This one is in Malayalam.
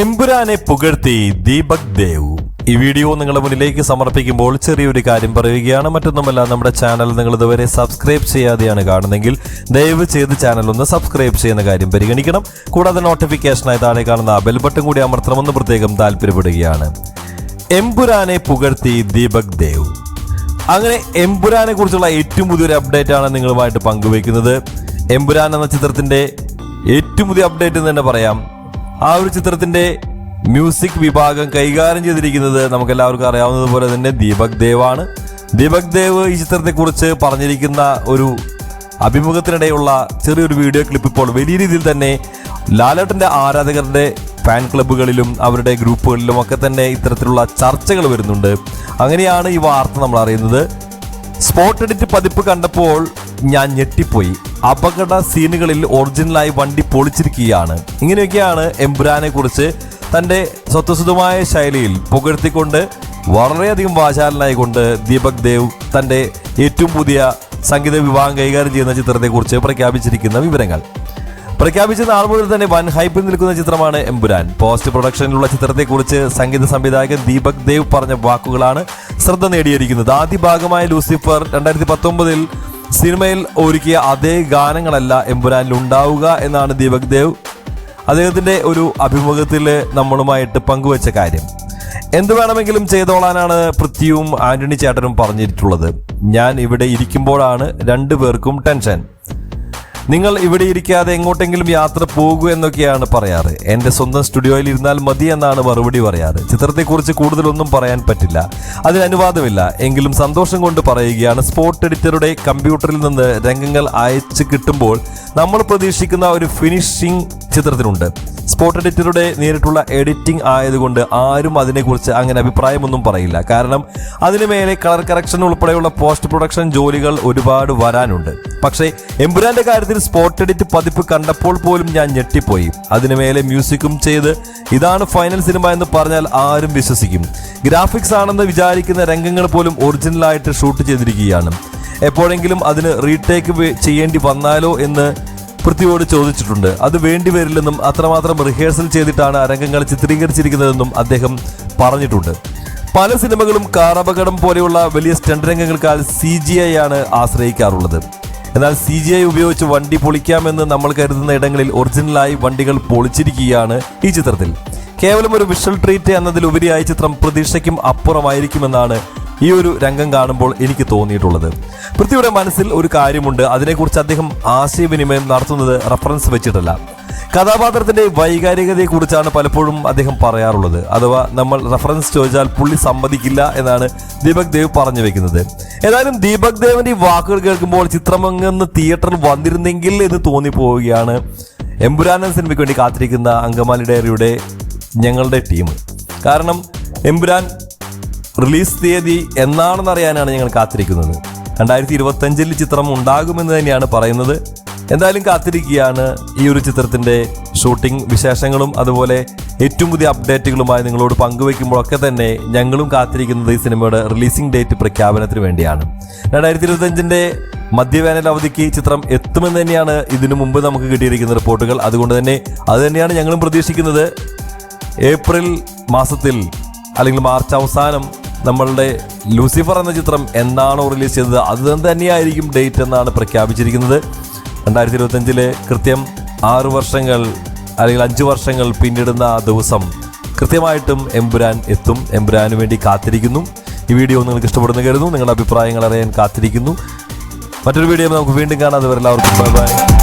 എമ്പുരാനെ പുകഴ്ത്തി ദീപക് ദേവ്. ഈ വീഡിയോ നിങ്ങളുടെ മുന്നിലേക്ക് സമർപ്പിക്കുമ്പോൾ ചെറിയൊരു കാര്യം പറയുകയാണ്. മറ്റൊന്നുമല്ല നമ്മുടെ ചാനൽ നിങ്ങൾ ഇതുവരെ സബ്സ്ക്രൈബ് ചെയ്യാതെയാണ് കാണുന്നതെങ്കിൽ ദയവ് ചെയ്ത് ചാനൽ ഒന്ന് സബ്സ്ക്രൈബ് ചെയ്യുന്ന കാര്യം പരിഗണിക്കണം. കൂടാതെ നോട്ടിഫിക്കേഷനായി താഴെ കാണുന്ന ബെൽ ബട്ടൺ കൂടി അമർത്തണമെന്ന് പ്രത്യേകം താല്പര്യപ്പെടുകയാണ്. എമ്പുരാനെ പുകഴ്ത്തി ദീപക് ദേവ്. അങ്ങനെ എമ്പുരാനെ കുറിച്ചുള്ള ഏറ്റവും പുതിയൊരു അപ്ഡേറ്റ് ആണ് നിങ്ങളുമായിട്ട് പങ്കുവയ്ക്കുന്നത്. എംപുരാൻ എന്ന ചിത്രത്തിന്റെ ഏറ്റവും പുതിയ അപ്ഡേറ്റ് എന്ന് തന്നെ പറയാം. ആ ഒരു ചിത്രത്തിന്റെ മ്യൂസിക് വിഭാഗം കൈകാര്യം ചെയ്തിരിക്കുന്നത് നമുക്ക് എല്ലാവർക്കും അറിയാവുന്നതുപോലെ തന്നെ ദീപക് ദേവാണ്. ദീപക് ദേവ് ഈ ചിത്രത്തെക്കുറിച്ച് പറഞ്ഞിരിക്കുന്ന ഒരു അഭിമുഖത്തിനിടെയുള്ള ചെറിയൊരു വീഡിയോ ക്ലിപ്പ് ഇപ്പോൾ വലിയ രീതിയിൽ തന്നെ ലാലേട്ടന്റെ ആരാധകരുടെ ഫാൻ ക്ലബ്ബുകളിലും അവരുടെ ഗ്രൂപ്പുകളിലും ഒക്കെ തന്നെ ഇത്തരത്തിലുള്ള ചർച്ചകൾ വരുന്നുണ്ട്. അങ്ങനെയാണ് ഈ വാർത്ത നമ്മൾ അറിയുന്നത്. സ്പോട്ട് എഡിറ്റ് പതിപ്പ് കണ്ടപ്പോൾ ഞാൻ ഞെട്ടിപ്പോയി. അപകട സീനുകളിൽ ഒറിജിനലായി വണ്ടി പൊളിച്ചിരിക്കുകയാണ്. ഇങ്ങനെയൊക്കെയാണ് എംബ്രാനെ കുറിച്ച് തന്റെ സ്വത്വസുതമായ ശൈലിയിൽ പുകഴ്ത്തിക്കൊണ്ട് വളരെയധികം വാചാലനായിക്കൊണ്ട് ദീപക് ദേവ് തന്റെ ഏറ്റവും പുതിയ സംഗീത വിഭാഗം കൈകാര്യം ചെയ്യുന്ന ചിത്രത്തെക്കുറിച്ച് പ്രഖ്യാപിച്ചിരിക്കുന്ന വിവരങ്ങൾ. പ്രഖ്യാപിച്ച നാൾ മുതൽ തന്നെ വൻ ഹൈപ്പിൽ നിൽക്കുന്ന ചിത്രമാണ് എമ്പുരാൻ പോസ്റ്റ് പ്രൊഡക്ഷനിലുള്ള ചിത്രത്തെക്കുറിച്ച് സംഗീത സംവിധായകൻ ദീപക് ദേവ് പറഞ്ഞ വാക്കുകളാണ് ശ്രദ്ധ നേടിയിരിക്കുന്നത്. ആദ്യ ഭാഗമായ ലൂസിഫർ രണ്ടായിരത്തി പത്തൊമ്പതിൽ സിനിമയിൽ ഒരുക്കിയ അതേ ഗാനങ്ങളല്ല എമ്പുരാനിൽ ഉണ്ടാവുക എന്നാണ് ദീപക് ദേവ്. അദ്ദേഹത്തിന്റെ ഒരു അഭിമുഖത്തിൽ നമ്മളുമായിട്ട് പങ്കുവച്ച കാര്യം. എന്ത് വേണമെങ്കിലും ചെയ്തോളാനാണ് പൃഥ്വിയും ആന്റണി ചേട്ടനും പറഞ്ഞിട്ടുള്ളത്. ഞാൻ ഇവിടെ ഇരിക്കുമ്പോഴാണ് രണ്ടു പേർക്കും ടെൻഷൻ. നിങ്ങൾ ഇവിടെ ഇരിക്കാതെ എങ്ങോട്ടെങ്കിലും യാത്ര പോകൂ എന്നൊക്കെയാണ് പറയാറ്. എന്റെ സ്വന്തം സ്റ്റുഡിയോയിൽ ഇരുന്നാൽ മതി എന്നാണ് മറുപടി പറയാറ്. ചിത്രത്തെക്കുറിച്ച് കൂടുതലൊന്നും പറയാൻ പറ്റില്ല. അതിന് അനുവാദമില്ല. എങ്കിലും സന്തോഷം കൊണ്ട് പറയുകയാണ് സ്പോട്ട് എഡിറ്ററുടെ കമ്പ്യൂട്ടറിൽ നിന്ന് രംഗങ്ങൾ അയച്ച് കിട്ടുമ്പോൾ നമ്മൾ പ്രതീക്ഷിക്കുന്ന ഒരു ഫിനിഷിംഗ് ചിത്രത്തിനുണ്ട്. സ്പോട്ട് എഡിറ്ററുടെ നേരിട്ടുള്ള എഡിറ്റിംഗ് ആയതുകൊണ്ട് ആരും അതിനെക്കുറിച്ച് അങ്ങനെ അഭിപ്രായമൊന്നും പറയില്ല. കാരണം അതിനു മേലെ കളർ കറക്ഷൻ ഉൾപ്പെടെയുള്ള പോസ്റ്റ് പ്രൊഡക്ഷൻ ജോലികൾ ഒരുപാട് വരാനുണ്ട്. പക്ഷേ എമ്പുരാന്റെ കാര്യത്തിൽ സ്പോട്ട് എഡിറ്റ് പതിപ്പ് കണ്ടപ്പോൾ പോലും ഞാൻ ഞെട്ടിപ്പോയി. അതിനു മേലെ മ്യൂസിക്കും ചെയ്ത് ഇതാണ് ഫൈനൽ സിനിമ എന്ന് പറഞ്ഞാൽ ആരും വിശ്വസിക്കും. ഗ്രാഫിക്സ് ആണെന്ന് വിചാരിക്കുന്ന രംഗങ്ങൾ പോലും ഒറിജിനലായിട്ട് ഷൂട്ട് ചെയ്തിരിക്കുകയാണ്. എപ്പോഴെങ്കിലും അതിന് റീടേക്ക് ചെയ്യേണ്ടി വന്നാലോ എന്ന് പൃഥ്വിയോട് ചോദിച്ചിട്ടുണ്ട്. അത് വേണ്ടി വരില്ലെന്നും അത്രമാത്രം റിഹേഴ്സൽ ചെയ്തിട്ടാണ് രംഗങ്ങൾ ചിത്രീകരിച്ചിരിക്കുന്നതെന്നും അദ്ദേഹം പറഞ്ഞിട്ടുണ്ട്. പല സിനിമകളും കാറപകടം പോലെയുള്ള വലിയ സ്റ്റണ്ട് രംഗങ്ങൾക്കാൽ സി ജി ഐ ആണ് ആശ്രയിക്കാറുള്ളത്. എന്നാൽ സി ജി ഐ ഉപയോഗിച്ച് വണ്ടി പൊളിക്കാമെന്ന് നമ്മൾ കരുതുന്ന ഇടങ്ങളിൽ ഒറിജിനലായി വണ്ടികൾ പൊളിച്ചിരിക്കുകയാണ് ഈ ചിത്രത്തിൽ. കേവലം ഒരു വിഷ്വൽ ട്രീറ്റ് എന്നതിലുപരിയായി ചിത്രം പ്രതീക്ഷയ്ക്കും അപ്പുറമായിരിക്കുമെന്നാണ് ഈ ഒരു രംഗം കാണുമ്പോൾ എനിക്ക് തോന്നിയിട്ടുള്ളത്. പൃഥ്വിയുടെ മനസ്സിൽ ഒരു കാര്യമുണ്ട്. അതിനെക്കുറിച്ച് അദ്ദേഹം ആശയവിനിമയം നടത്തുന്നത് റഫറൻസ് വെച്ചിട്ടല്ല. കഥാപാത്രത്തിന്റെ വൈകാരികതയെക്കുറിച്ചാണ് പലപ്പോഴും അദ്ദേഹം പറയാറുള്ളത്. അഥവാ നമ്മൾ റഫറൻസ് ചോദിച്ചാൽ പുള്ളി സമ്മതിക്കില്ല എന്നാണ് ദീപക് ദേവ് പറഞ്ഞു വെക്കുന്നത്. ഏതായാലും ദീപക് ദേവിന്റെ വാക്കുകൾ കേൾക്കുമ്പോൾ ചിത്രമങ്ങെന്ന് തിയേറ്ററിൽ വന്നിരുന്നെങ്കിൽ എന്ന് തോന്നിപ്പോവുകയാണ് എമ്പുരാനൻ സിനിമയ്ക്ക് വേണ്ടി കാത്തിരിക്കുന്ന അങ്കമാലി ഡയറിയുടെ ഞങ്ങളുടെ ടീം കാരണം എമ്പുരാൻ റിലീസ് തീയതി എന്നാണെന്ന് അറിയാനാണ് ഞങ്ങൾ കാത്തിരിക്കുന്നത്. രണ്ടായിരത്തി ഇരുപത്തഞ്ചിൽ ചിത്രം ഉണ്ടാകുമെന്ന് തന്നെയാണ് പറയുന്നത്. എന്തായാലും കാത്തിരിക്കുകയാണ് ഈ ഒരു ചിത്രത്തിന്റെ ഷൂട്ടിംഗ് വിശേഷങ്ങളും അതുപോലെ ഏറ്റവും പുതിയ അപ്ഡേറ്റുകളുമായി നിങ്ങളോട് പങ്കുവെക്കുമ്പോഴൊക്കെ തന്നെ ഞങ്ങളും കാത്തിരിക്കുന്നത് ഈ സിനിമയുടെ റിലീസിംഗ് ഡേറ്റ് പ്രഖ്യാപനത്തിന് വേണ്ടിയാണ്. രണ്ടായിരത്തി ഇരുപത്തഞ്ചിന്റെ മധ്യവേനൽ അവധിക്ക് ചിത്രം എത്തുമെന്ന് തന്നെയാണ് ഇതിനു മുമ്പ് നമുക്ക് കിട്ടിയിരിക്കുന്ന റിപ്പോർട്ടുകൾ. അതുകൊണ്ട് തന്നെ അത് തന്നെയാണ് ഞങ്ങളും പ്രതീക്ഷിക്കുന്നത്. ഏപ്രിൽ മാസത്തിൽ അല്ലെങ്കിൽ മാർച്ച് അവസാനം നമ്മളുടെ ലൂസിഫർ എന്ന ചിത്രം എന്നാണോ റിലീസ് ചെയ്തത്? അത് തന്നെയായിരിക്കും ഡേറ്റ് എന്നാണ് പ്രഖ്യാപിച്ചിരിക്കുന്നത്. രണ്ടായിരത്തി ഇരുപത്തഞ്ചിലെ കൃത്യം ആറു വർഷങ്ങൾ അല്ലെങ്കിൽ അഞ്ച് വർഷങ്ങൾ പിന്നിടുന്ന ആ ദിവസം കൃത്യമായിട്ടും എമ്പുരാൻ എത്തും. എമ്പുരാന് വേണ്ടി കാത്തിരിക്കുന്നു. ഈ വീഡിയോ നിങ്ങൾക്ക് ഇഷ്ടപ്പെടുന്നു കരുതുന്നു. നിങ്ങളുടെ അഭിപ്രായങ്ങൾ അറിയാൻ കാത്തിരിക്കുന്നു. മറ്റൊരു വീഡിയോ നമുക്ക് വീണ്ടും കാണാം. അതുവരെ എല്ലാവർക്കും ബൈ ബൈ